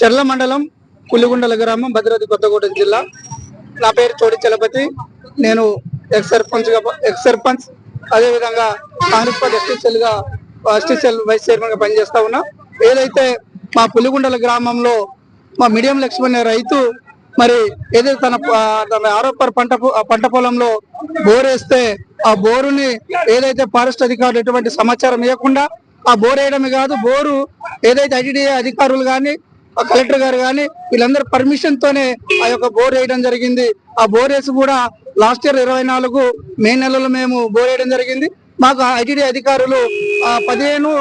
చెర్ల మండలం పులిగుండల గ్రామం భద్రాద్రి కొత్తగూడెం జిల్లా. నా పేరు తోడి చలపతి. నేను ఎక్స్ సర్పంచ్గా ఎక్స్ సర్పంచ్ అదేవిధంగా కాంగ్రెస్ పార్టీ ఎస్టీసీఎల్గా ఎస్టీసీఎల్ వైస్ చైర్మన్గా పనిచేస్తా ఉన్నా. ఏదైతే మా పులిగుండల గ్రామంలో మా మీడియం లక్ష్మణ్ రైతు మరి ఏదైతే తన తన ఆరోపర్ పంట పంట పొలంలో బోర్ వేస్తే ఆ బోరుని ఏదైతే ఫారెస్ట్ అధికారులు ఎటువంటి సమాచారం ఇవ్వకుండా ఆ బోర్ వేయడమే కాదు బోరు ఏదైతే ఐటీడీఏ అధికారులు కానీ కలెక్టర్ గారు కానీ వీళ్ళందరూ పర్మిషన్ తోనే ఆ యొక్క బోర్ వేయడం జరిగింది. ఆ బోర్ వేసి కూడా లాస్ట్ ఇయర్ ఇరవై నాలుగు మే నెలలో మేము బోర్ వేయడం జరిగింది. మాకు ఐటీడీ అధికారులు పదిహేను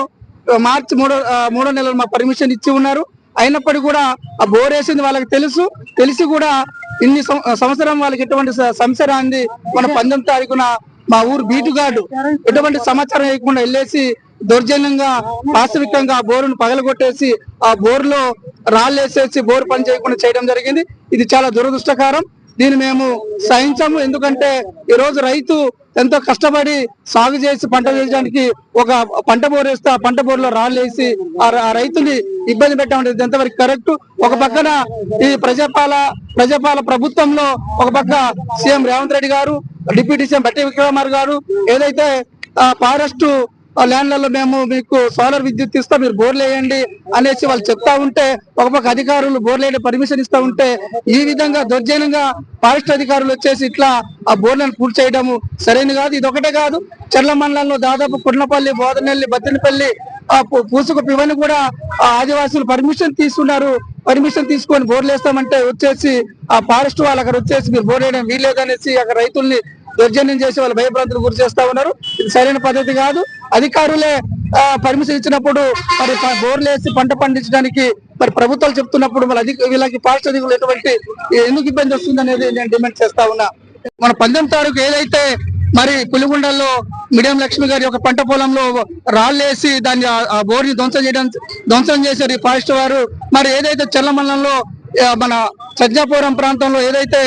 మార్చి మూడో మూడో నెలలు మా పర్మిషన్ ఇచ్చి ఉన్నారు. అయినప్పటికీ కూడా ఆ బోర్ వేసింది వాళ్ళకి తెలుసు. తెలిసి కూడా ఇన్ని సంవత్సరం వాళ్ళకి ఎటువంటి సమస్య రాంది. మన పంతొమ్మిది తారీఖున మా ఊరు బీటు గార్డు ఎటువంటి సమాచారం వేయకుండా వెళ్ళేసి దౌర్జన్యంగా వాస్తవికంగా ఆ బోరును పగలగొట్టేసి ఆ బోరులో రాళ్ళేసేసి బోరు పని చేయకుండా చేయడం జరిగింది. ఇది చాలా దురదృష్టకరం. దీన్ని మేము సహించము. ఎందుకంటే ఈ రోజు రైతు ఎంతో కష్టపడి సాగు చేసి పంట వేయడానికి ఒక పంట బోర్ వేస్తే ఆ పంట బోర్లో రాళ్ళు వేసి ఆ రైతుని ఇబ్బంది పెట్టడం ఇది ఎంతవరకు కరెక్ట్? ఒక పక్కన ఈ ప్రజాపాల ప్రజాపాల ప్రభుత్వంలో ఒక పక్క సీఎం రేవంత్ రెడ్డి గారు డిప్యూటీ సీఎం బట్టి విక్రమార్ గారు ఏదైతే ఫారెస్ట్ ల్యాండ్లలో మేము మీకు సోలార్ విద్యుత్ ఇస్తాం మీరు బోర్లు వేయండి అనేసి వాళ్ళు చెప్తా ఉంటే ఒక పక్క అధికారులు బోర్లు వేయడం పర్మిషన్ ఇస్తా ఉంటే ఈ విధంగా దౌర్జన్యంగా ఫారెస్ట్ అధికారులు వచ్చేసి ఇట్లా ఆ బోర్లను పూర్తి చేయడము సరైన కాదు. ఇది ఒకటే కాదు. చెర్ల మండలంలో దాదాపు కుర్నపల్లి బోధనెల్లి బద్దెనపల్లి ఆ పూసుకు ఇవన్నీ కూడా ఆ ఆదివాసులు పర్మిషన్ తీసుకున్నారు పర్మిషన్ తీసుకొని బోర్లు వేస్తామంటే వచ్చేసి ఆ ఫారెస్ట్ వాళ్ళు అక్కడ వచ్చేసి మీరు బోర్ వేయడం వీల్లేదనేసి అక్కడ రైతుల్ని దౌర్జన్యం చేసి వాళ్ళు భయభ్రాంతులు గురి చేస్తా ఉన్నారు. ఇది సరైన పద్ధతి కాదు. అధికారులే పర్మిషన్ ఇచ్చినప్పుడు మరి బోర్లు వేసి పంట పండించడానికి మరి ప్రభుత్వాలు చెప్తున్నప్పుడు మరి అధిక వీళ్ళకి ఫారెస్ట్ ఎటువంటి ఎందుకు ఇబ్బంది వస్తుంది అనేది నేను డిమాండ్ చేస్తా ఉన్నా. మన పంతొమ్మిది తారీఖు ఏదైతే మరి పులిగుండల్లో మీడియం లక్ష్మి గారి యొక్క పంట పొలంలో రాళ్ళేసి దాన్ని ఆ- బోర్ని ధ్వంసం చేయడం ధ్వంసం చేశారు ఈ ఫారెస్ట్ వారు. మరి ఏదైతే చెల్లమల్లంలో మన సజ్జాపురం ప్రాంతంలో ఏదైతే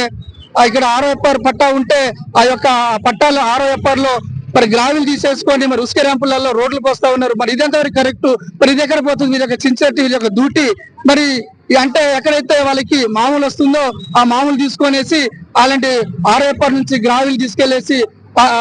ఇక్కడ ఆరో ఎప్పర్ పట్టా ఉంటే ఆ యొక్క పట్టాలు ఆరో ఎప్పర్లో మరి గ్రావిల్ తీసేసుకోండి మరి ఉసుక ర్యాంపులలో రోడ్లు పోస్తా ఉన్నారు. మరి ఇదంతా కరెక్ట్? మరి ఇది ఎక్కడ పోతుంది? వీళ్ళ యొక్క చించట్టి వీళ్ళ యొక్క డ్యూటీ. మరి ఈ అంటే ఎక్కడైతే వాళ్ళకి మామూలు వస్తుందో ఆ మామూలు తీసుకొనేసి అలాంటి ఆరేపటి నుంచి గ్రావిల్ తీసుకెళ్ళేసి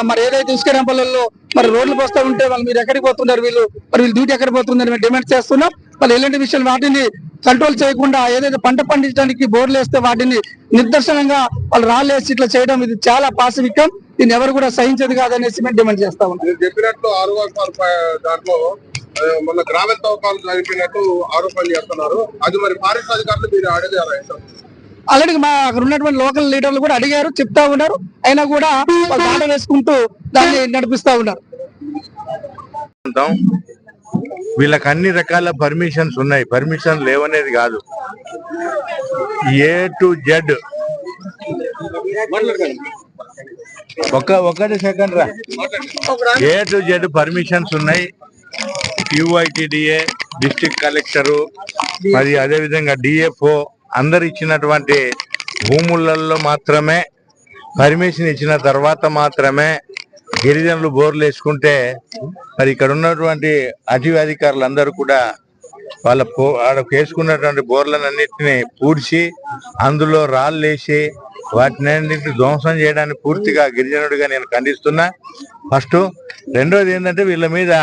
మరి ఏదైతే ఉసుక ర్యాంపులలో మరి రోడ్లు పోస్తా ఉంటే వాళ్ళు మీరు ఎక్కడికి పోతున్నారు వీళ్ళు? మరి వీళ్ళు డ్యూటీ ఎక్కడ పోతుందని మేము డిమాండ్ చేస్తున్నాం. మరి ఎలాంటి విషయాలు వాటిని కంట్రోల్ చేయకుండా ఏదైతే పంట పండించడానికి బోర్లు వేస్తే వాటిని నిర్దర్శనంగా వాళ్ళు రాళ్ళేసి ఇట్లా చేయడం ఇది చాలా పాశవికం. దీన్ని ఎవరు కూడా సహించేది కాదనేసి మేము డిమాండ్ చేస్తా ఉన్నాం మీరు చెప్పినట్టు ఆరు దాంట్లో ఆ, మొన్న గ్రామీణ తవ్వకాలు జరిపినట్టు ఆరోపణలు చేస్తున్నారు. అది మరి ఫారెస్ట్ అధికారులు మీరు అడిగారా? ఆల్రెడీ మా అక్కడ ఉన్నటువంటి లోకల్ లీడర్లు కూడా అడిగారు చెప్తా ఉన్నారు. అయినా కూడా వాళ్ళు వేసుకుంటూ దాన్ని నడిపిస్తా ఉన్నారు. ఉంటాం వీళ్ళకి అన్ని రకాల పర్మిషన్స్ ఉన్నాయి. పర్మిషన్ లేవనేది కాదు. A to Z. ఒక ఒకటి సెకండ్ రా. ఏ టు జెడ్ పర్మిషన్స్ ఉన్నాయి. యుఐటిడిఏ డిస్టిక్ కలెక్టరు మరి అదే విధంగా డిఎఫ్ఓ అందరు ఇచ్చినటువంటి భూములలో మాత్రమే పర్మిషన్ ఇచ్చిన తర్వాత మాత్రమే గిరిజనులు బోర్లు వేసుకుంటే మరి ఇక్కడ ఉన్నటువంటి అటవీ అధికారులు అందరూ కూడా వాళ్ళ పో ఆడకు వేసుకున్నటువంటి బోర్లన్నింటినీ పూడ్చి అందులో రాళ్ళు వేసి వాటిని ధ్వంసం చేయడానికి పూర్తిగా గిరిజనుడిగా నేను ఖండిస్తున్నా. ఫస్ట్ రెండోది ఏంటంటే వీళ్ళ మీద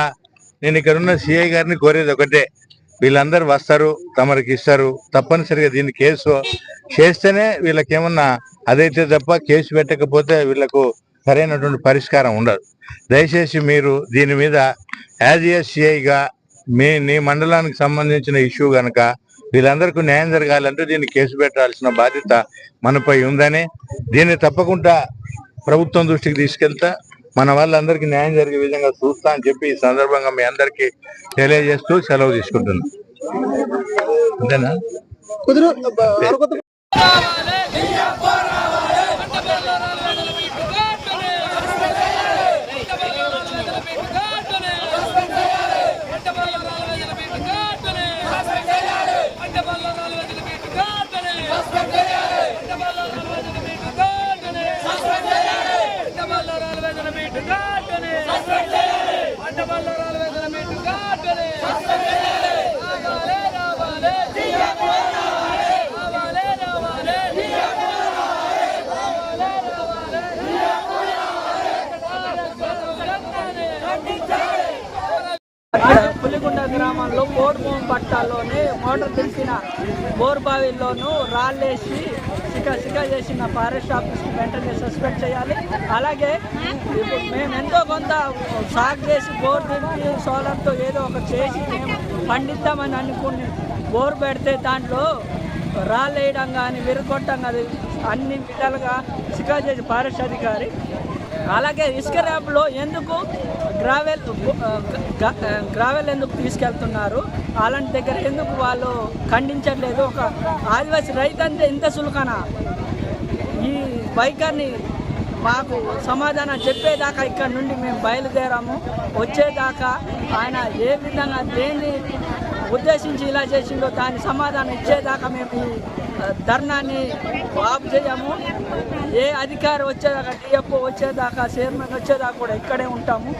నేను ఇక్కడ ఉన్న సిఐ గారిని కోరేది ఒకటే. వీళ్ళందరూ వస్తారు తమరికి ఇస్తారు తప్పనిసరిగా దీన్ని కేసు చేస్తేనే వీళ్ళకేమన్నా అదైతే తప్ప కేసు పెట్టకపోతే వీళ్ళకు సరైనటువంటి పరిష్కారం ఉండదు. దయచేసి మీరు దీని మీద యాజ్ ఏ మీ నీ మండలానికి సంబంధించిన ఇష్యూ గనక వీళ్ళందరికీ న్యాయం జరగాలంటే దీన్ని కేసు పెట్టాల్సిన బాధ్యత మనపై ఉందని దీన్ని తప్పకుండా ప్రభుత్వం దృష్టికి తీసుకెళ్తా మన వాళ్ళందరికీ న్యాయం జరిగే విధంగా చూస్తా అని చెప్పి ఈ సందర్భంగా మీ అందరికీ తెలియజేస్తూ సెలవు తీసుకుంటున్నాను. అంతేనా? పులిగుండ గ్రామంలో బోర్భూమి పట్టాల్లోనే మోటార్ తెలిసిన బోర్బావిల్లోనూ రాళ్ళేసి సిక సిక చేసిన ఫారెస్ట్ ఆఫీస్కి వెంటనే సస్పెండ్ చేయాలి. అలాగే మేము ఎంతో కొంత సాగు చేసి బోర్ దింపి సోలార్తో ఏదో ఒక చేసి మేము పండిద్దామని అనుకుని బోర్ పెడితే దాంట్లో రాళ్ళు వేయడం కానీ విరగొట్టడం కానీ అన్ని విధాలుగా సికా చేసి ఫారెస్ట్ అధికారి. అలాగే ఇసుక ర్యాప్లో ఎందుకు గ్రావెల్ గ్రావెల్ uh, uh, ఎందుకు తీసుకెళ్తున్నారు? అలాంటి దగ్గర ఎందుకు వాళ్ళు ఖండించట్లేదు? ఒక ఆదివాసీ రైతు అంటే ఇంత సులుకనా ఈ బైకర్ని మాకు సమాధానం చెప్పేదాకా ఇక్కడ నుండి మేము బయలుదేరాము. వచ్చేదాకా ఆయన ఏ విధంగా దేన్ని ఉద్దేశించి ఇలా చేసిందో దాని సమాధానం ఇచ్చేదాకా మేము ఈ uh, ధర్నాన్ని ఆఫ్ చేయము. ఏ అధికారి వచ్చేదాకా డిఎఫ్ఓ వచ్చేదాకా చైర్మన్ వచ్చేదాకా కూడా ఇక్కడే ఉంటాము.